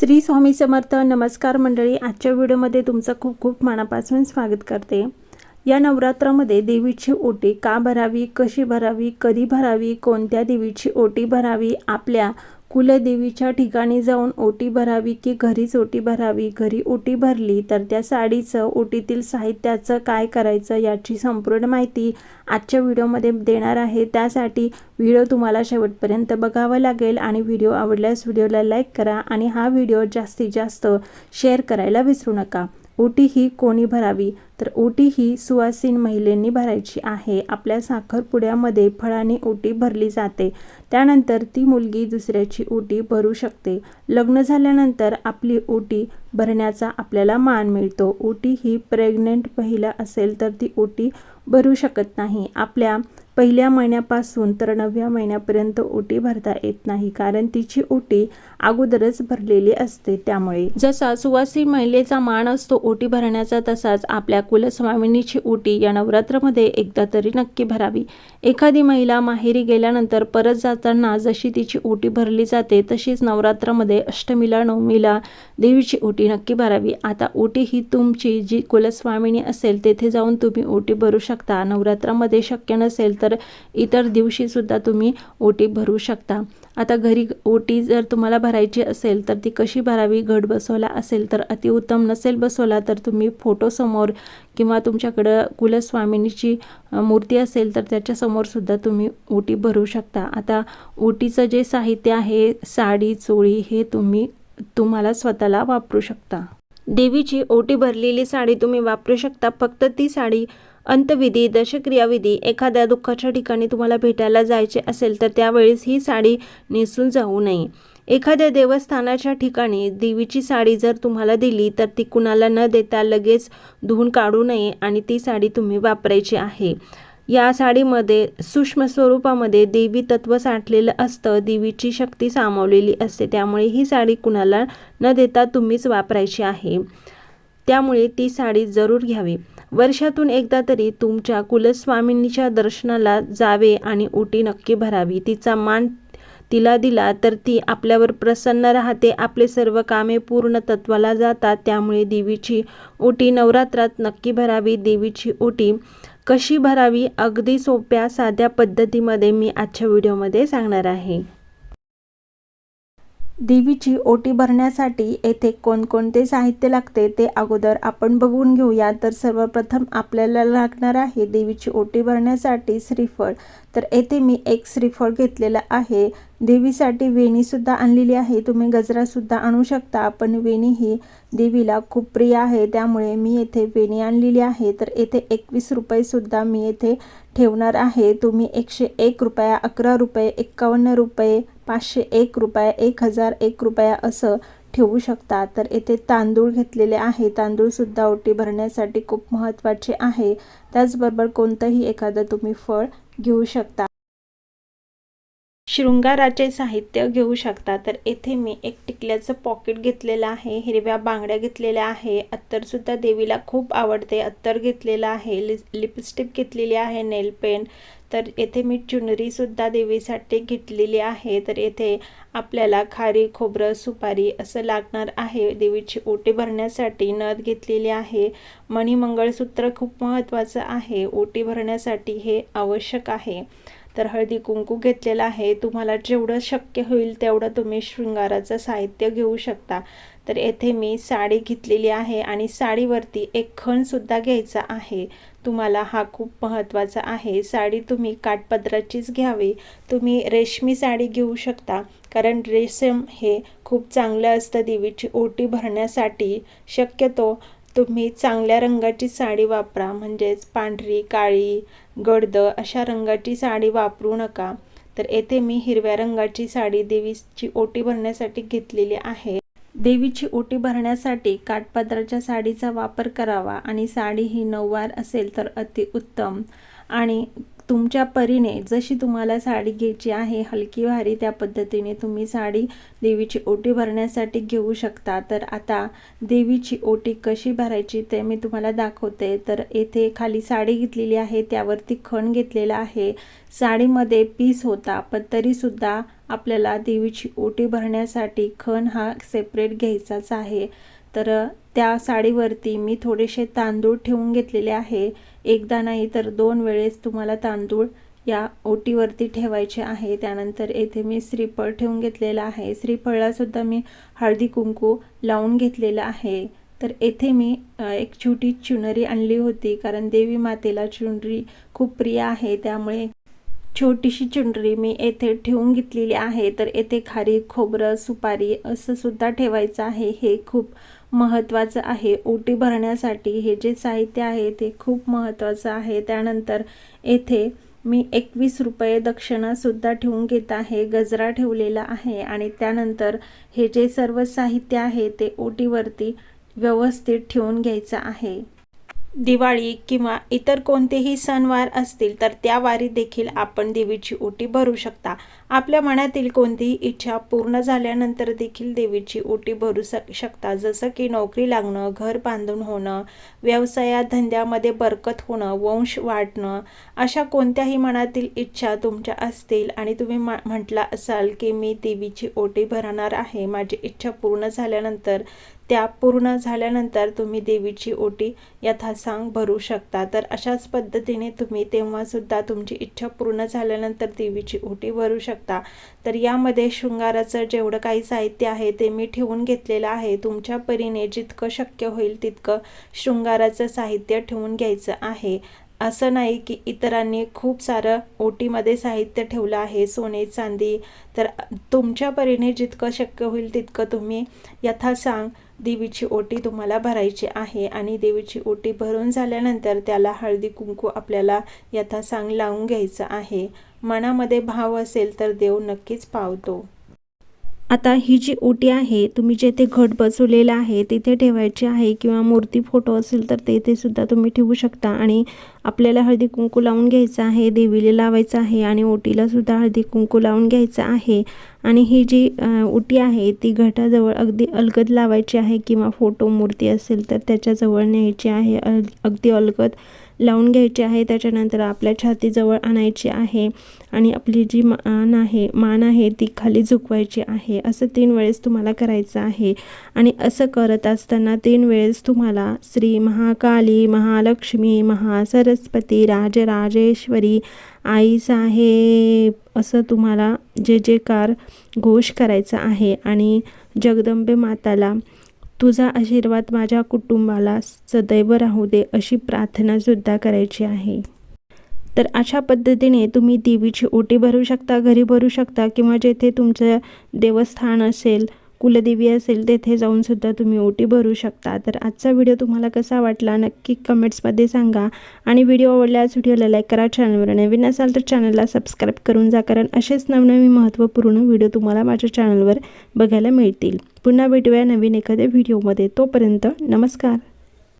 श्री स्वामी समर्थ नमस्कार मंडळी आजच्या व्हिडिओमध्ये तुमचं खूप खूप मनापासून स्वागत करते. या नवरात्रामध्ये देवीची ओटी का भरावी कशी भरावी कधी भरावी कोणत्या देवीची ओटी भरावी आपल्या कुलदेवीच्या ठिकाणी जाऊन ओटी भरावी की घरीच ओटी भरावी? घरी ओटी भरली तर त्या साडीचं ओटीतील साहित्याचं काय करायचं याची संपूर्ण माहिती आजच्या व्हिडिओमध्ये देणार आहे. त्यासाठी व्हिडिओ तुम्हाला शेवटपर्यंत बघावा लागेल आणि व्हिडिओ आवडल्यास व्हिडिओला लाईक करा आणि हा व्हिडिओ जास्तीत जास्त शेअर करायला विसरू नका. ओटी ही कोणी भरावी? तर ओटी ही सुवासीन महिलेंनी भरायची आहे. आपल्या साखरपुड्यामध्ये फळाने ओटी भरली जाते. त्यानंतर ती मुलगी दुसऱ्याची ओटी भरू शकते. लग्न झाल्यानंतर आपली ओटी भरण्याचा आपल्याला मान मिळतो. ओटी ही प्रेग्नेंट महिला असेल तर ती ओटी भरू शकत नाही. आपल्या पहिल्या महिन्यापासून तर नवव्या महिन्यापर्यंत ओटी भरता येत नाही कारण तिची ओटी अगोदरच भरलेली असते. त्यामुळे जसा सुवासी महिलेचा मान असतो ओटी भरण्याचा तसाच आपल्या कुलस्वामिनीची ओटी या नवरात्रामध्ये एकदा तरी नक्की भरावी. एखादी महिला माहेरी गेल्यानंतर परत जाताना जशी तिची ओटी भरली जाते तशीच नवरात्रामध्ये अष्टमीला नवमीला देवीची ओटी नक्की भरावी. आता ओटी ही तुमची जी कुलस्वामिनी असेल तेथे जाऊन तुम्ही ओटी भरू शकता. नवरात्रामध्ये शक्य नसेल तर तर इतर दिवशीसुद्धा तुम्ही ओटी भरू शकता. आता घरी ओटी जर तुम्हाला भरायची असेल तर ती कशी भरावी? घट बसवला असेल तर अतिउत्तम नसेल बसवला तर तुम्ही फोटोसमोर किंवा तुमच्याकडं कुलस्वामिनीची मूर्ती असेल तर त्याच्यासमोरसुद्धा तुम्ही ओटी भरू शकता. आता ओटीचं जे साहित्य आहे साडी चोळी हे तुम्ही तुम्हाला स्वतःला वापरू शकता. देवीची ओटी भरलेली साडी तुम्ही वापरू शकता. फक्त ती साडी अंतविधी दशक्रियाविधी एखाद्या दुःखाच्या ठिकाणी तुम्हाला भेटायला जायचे असेल तर त्यावेळेस ही साडी नेसून जाऊ नये. एखाद्या देवस्थानाच्या ठिकाणी देवीची साडी जर तुम्हाला दिली तर ती कुणाला न देता लगेच धुवून काढू नये आणि ती साडी तुम्ही वापरायची आहे. या साडीमध्ये सूक्ष्म स्वरूपामध्ये देवी तत्व साठलेलं असतं. देवीची शक्ती सामावलेली असते. त्यामुळे ही साडी कुणाला न देता तुम्हीच वापरायची आहे. त्यामुळे ती साडी जरूर घ्यावी. वर्षातून एकदा तरी तुमच्या कुलस्वामिनीच्या दर्शनाला जावे आणि ओटी नक्की भरावी. तिचा मान तिला दिला तर ती आपल्यावर प्रसन्न राहते. आपले सर्व कामे पूर्ण तत्वाला जातात. त्यामुळे देवीची ओटी नवरात्रात नक्की भरावी. देवीची ओटी कशी भरावी? अगदी सोप्या साध्या पद्धतीमध्ये मी आजच्या व्हिडिओमध्ये सांगणार आहे. देवीची ओटी भरण्यासाठी येथे कोणकोणते साहित्य लागते ते अगोदर आपण बघून घेऊया. तर सर्वप्रथम आपल्याला लागणार आहे देवीची ओटी भरण्यासाठी श्रीफळ. तर येथे मी एक श्रीफळ घेतलेलं आहे. देवीसाठी वेणीसुद्धा आणलेली आहे. तुम्ही गजरासुद्धा आणू शकता पण वेणी ही देवीला खूप प्रिय आहे. त्यामुळे मी येथे वेणी आणलेली आहे. तर येथे एकवीस रुपयेसुद्धा मी येथे ठेवणार आहे. तुम्ही एकशे एक रुपया अकरा रुपये एक्कावन्न रुपये पाचशे एक रुपया एक हजार एक रुपया असं ठेवू शकता. तर येथे तांदूळ घेतलेले आहे. तांदूळसुद्धा ओटी भरण्यासाठी खूप महत्त्वाचे आहे. त्याचबरोबर कोणतंही एखादं तुम्ही फळ घेऊ शकता. शृंगाराचे साहित्य घेऊ शकता. तर येथे मी एक टिकल्याचं पॉकेट घेतलेलं आहे. हिरव्या बांगड्या घेतलेल्या आहे. अत्तरसुद्धा देवीला खूप आवडते. अत्तर घेतलेलं आहे. लिप लिपस्टिक घेतलेली आहे. नेल पेंट तर येथे मी चुनरीसुद्धा देवीसाठी घेतलेली आहे. तर येथे आपल्याला खारी खोबरं सुपारी असं लागणार आहे. देवीची ओटी भरण्यासाठी नथ घेतलेली आहे. मणिमंगळसूत्र खूप महत्त्वाचं आहे. ओटी भरण्यासाठी हे आवश्यक आहे. तर हळदी कुंकू घेतलेला आहे. तुम्हाला जेवढं शक्य होईल तेवढं तुम्ही शृंगाराचं साहित्य घेऊ शकता. तर येथे मी साडी घेतलेली आहे आणि साडीवरती एक खणसुद्धा घ्यायचा आहे. तुम्हाला हा खूप महत्त्वाचा आहे. साडी तुम्ही काठपदराचीच घ्यावी. तुम्ही रेशमी साडी घेऊ शकता. कारण रेशम हे खूप चांगलं असतं देवीची ओटी भरण्यासाठी. शक्यतो तुम्ही चांगल्या रंगाची साडी वापरा म्हणजेच पांढरी काळी गडद अशा रंगाची साडी वापरू नका. तर येथे मी हिरव्या रंगाची साडी देवीची ओटी भरण्यासाठी घेतलेली आहे. देवीची ओटी भरण्यासाठी काठपात्राच्या साडीचा वापर करावा आणि साडी ही नऊवार असेल तर अतिउत्तम आणि तुमच्या परीने जशी तुम्हाला साडी घ्यायची आहे हलकी भारी त्या पद्धतीने तुम्ही साडी देवीची ओटी भरण्यासाठी घेऊ शकता. तर आता देवीची ओटी कशी भरायची ते मी तुम्हाला दाखवते. तर येथे खाली साडी घेतलेली आहे त्यावरती खण घेतलेला आहे. साडीमध्ये पीस होता पण तरीसुद्धा आपल्याला देवीची ओटी भरण्यासाठी खण हा सेपरेट घ्यायचाच आहे. तर त्या साडीवरती मी थोडेसे तांदूळ ठेवून घेतलेले आहे. एकदा नाही तर दोन वेळेस तुम्हाला तांदूळ या ओटीवरती ठेवायचे आहे. त्यानंतर येथे मी श्रीफळ ठेवून घेतलेलं आहे. श्रीफळलासुद्धा मी हळदी कुंकू लावून घेतलेलं आहे. तर येथे मी एक छोटी चुनरी आणली होती कारण देवी मातेला चुनरी खूप प्रिय आहे. त्यामुळे छोटीशी चुनरी मी येथे ठेवून घेतलेली आहे. तर येथे खारी खोबरं सुपारी असं सुद्धा ठेवायचं आहे. हे खूप महत्त्वाचं आहे. ओटी भरण्यासाठी हे जे साहित्य आहे ते खूप महत्त्वाचं आहे. त्यानंतर येथे मी एकवीस रुपये दक्षिणासुद्धा ठेवून घेत आहे. गजरा ठेवलेला आहे आणि त्यानंतर हे जे सर्व साहित्य आहे ते ओटीवरती व्यवस्थित ठेवून घ्यायचं आहे. दिवाळी किंवा इतर कोणतेही सणवार असतील तर त्या वारी देखील आपण देवीची ओटी भरू शकता. आपल्या मनातील कोणतीही इच्छा पूर्ण झाल्यानंतर देखील देवीची ओटी भरू शक शकता. जसं की नोकरी लागणं घर बांधून होणं व्यवसायात धंद्यामध्ये बरकत होणं वंश वाढणं अशा कोणत्याही मनातील इच्छा तुमच्या असतील आणि तुम्ही मा म्हटला असाल की मी देवीची ओटी भरणार आहे माझी इच्छा पूर्ण झाल्यानंतर त्या पूर्ण झाल्यानंतर तुम्ही देवीची ओटी यथासांग भरू शकता. तर अशाच पद्धतीने तुम्ही तेव्हासुद्धा तुमची इच्छा पूर्ण झाल्यानंतर देवीची ओटी भरू शकता. तर यामध्ये शृंगाराचं जेवढं काही साहित्य आहे ते मी ठेवून घेतलेलं आहे. तुमच्या परीने जितकं शक्य होईल तितकं शृंगाराचं साहित्य ठेवून घ्यायचं आहे. असं नाही की इतरांनी खूप सारं ओटीमध्ये साहित्य ठेवलं आहे सोने चांदी. तर तुमच्या परीने जितकं शक्य होईल तितकं तुम्ही यथासांग देवीची ओटी तुम्हाला भरायची आहे आणि देवीची ओटी भरून झाल्यानंतर त्याला हळदी कुंकू आपल्याला यथासांग लावून घ्यायचं आहे. मनामध्ये भाव असेल तर देव नक्कीच पावतो. आता ही जी ओटी आहे तुम्ही जेथे घट बसवलेला आहे तिथे ठेवायची आहे किंवा मूर्ती फोटो असेल तर तेथेसुद्धा तुम्ही ठेवू शकता आणि आपल्याला हळदी कुंकू लावून घ्यायचं आहे देवीला लावायचं आहे आणि ओटीलासुद्धा हळदी कुंकू लावून घ्यायचं आहे. आणि ही जी ओटी आहे ती घटाजवळ अगदी अलगद लावायची आहे किंवा फोटो मूर्ती असेल तर त्याच्याजवळ न्यायची आहे अल अगदी अलगद लावून घ्यायची आहे. त्याच्यानंतर आपल्या छातीजवळ आणायची आहे आणि आपली जी मान आहे मान आहे ती खाली झुकवायची आहे. असं तीन वेळेस तुम्हाला करायचं आहे. आणि असं करत असताना तीन वेळेस तुम्हाला श्री महाकाली महालक्ष्मी महासर सरस्वती राजराजेश्वरी आई साहेब असं तुम्हाला जे जे कार घोष करायचा आहे आणि जगदंबे माताला तुझा आशीर्वाद माझ्या कुटुंबाला सदैव राहू दे अशी प्रार्थनासुद्धा करायची आहे. तर अशा पद्धतीने तुम्ही देवीची ओटी भरू शकता घरी भरू शकता किंवा जेथे तुमचं देवस्थान असेल कुलदेवी असेल तेथे जाऊनसुद्धा तुम्ही ओटी भरू शकता. तर आजचा व्हिडिओ तुम्हाला कसा वाटला नक्की कमेंट्समध्ये सांगा. आणि व्हिडिओ आवडल्यास व्हिडिओला लाईक करा. चॅनलवर नवीन असाल तर चॅनलला सबस्क्राईब करून जा कारण असेच नवनवीन महत्त्वपूर्ण व्हिडिओ तुम्हाला माझ्या चॅनलवर बघायला मिळतील. पुन्हा भेटूया नवीन एखाद्या व्हिडिओमध्ये तोपर्यंत नमस्कार.